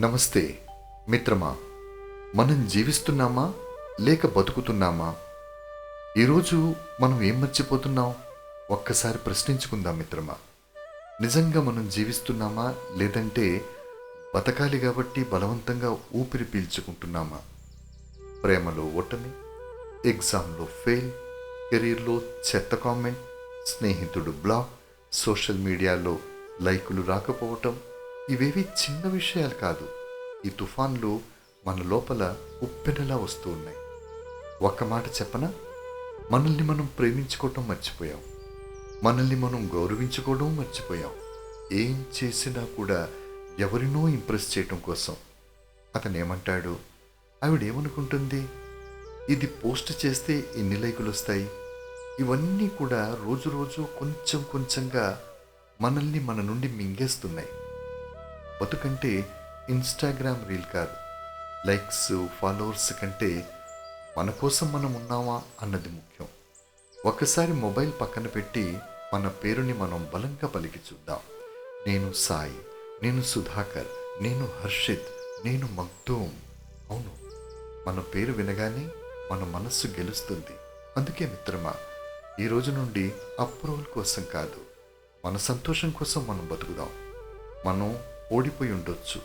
నమస్తే మిత్రమా. మనం జీవిస్తున్నామా లేక బతుకుతున్నామా? ఈరోజు మనం ఏం మర్చిపోతున్నాం? ఒక్కసారి ప్రశ్నించుకుందాం మిత్రమా. నిజంగా మనం జీవిస్తున్నామా లేదంటే బతకాలి కాబట్టి బలవంతంగా ఊపిరి పీల్చుకుంటున్నామా? ప్రేమలో ఓటమి ఎగ్జామ్లో ఫెయిల్ కెరీర్లో చెత్త కామెంట్ స్నేహితుడు బ్లాగ్ సోషల్ మీడియాలో లైకులు రాకపోవటం ఇవేవి చిన్న విషయాలు కాదు. ఈ తుఫాన్లు మన లోపల ఉప్పెనలా వస్తూ ఉన్నాయి. ఒక్క మాట చెప్పనా? మనల్ని మనం ప్రేమించుకోవటం మర్చిపోయాం. మనల్ని మనం గౌరవించుకోవడం మర్చిపోయాం. ఏం చేసినా కూడా ఎవరినో ఇంప్రెస్ చేయటం కోసం. అతను ఏమంటాడు ఆవిడేమనుకుంటుంది? ఇది పోస్ట్ చేస్తే ఎన్ని లైకులు వస్తాయి? ఇవన్నీ కూడా రోజు రోజు కొంచెం కొంచెంగా మనల్ని మన నుండి మింగేస్తున్నాయి. బతుకంటే ఇన్స్టాగ్రామ్ రీల్ కాదు. లైక్స్ ఫాలోవర్స్ కంటే మన కోసం మనం ఉన్నామా అన్నది ముఖ్యం. ఒకసారి మొబైల్ పక్కన పెట్టి మన పేరుని మనం బలంగా పలికి చూద్దాం. నేను సాయి నేను సుధాకర్ నేను హర్షిత్ నేను మగ్ధూమ్ అవును మన పేరు వినగానే మన మనస్సు గెలుస్తుంది. అందుకే మిత్రమా ఈ రోజు నుండి అప్రూవల్ కోసం కాదు మన సంతోషం కోసం మనం బతుకుదాం. మనం ఓడిపోయి ఉండొచ్చు.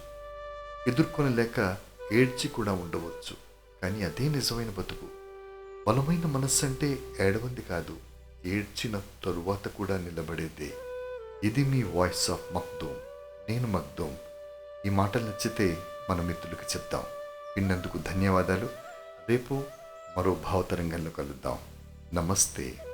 ఎదుర్కొనలేక ఏడ్చి కూడా ఉండవచ్చు. కానీ అదే నిజమైన బతుకు. బలమైన మనస్సు అంటే ఏడవంది కాదు. ఏడ్చిన తరువాత కూడా నిలబడేదే. ఇది మీ వాయిస్ ఆఫ్ మగ్దూమ్ నేను మగ్దూమ్ ఈ మాటలు నచ్చితే మన మిత్రులకు చెప్దాం. విన్నందుకు ధన్యవాదాలు. రేపు మరో భావతరంగంలో కలుద్దాం. నమస్తే.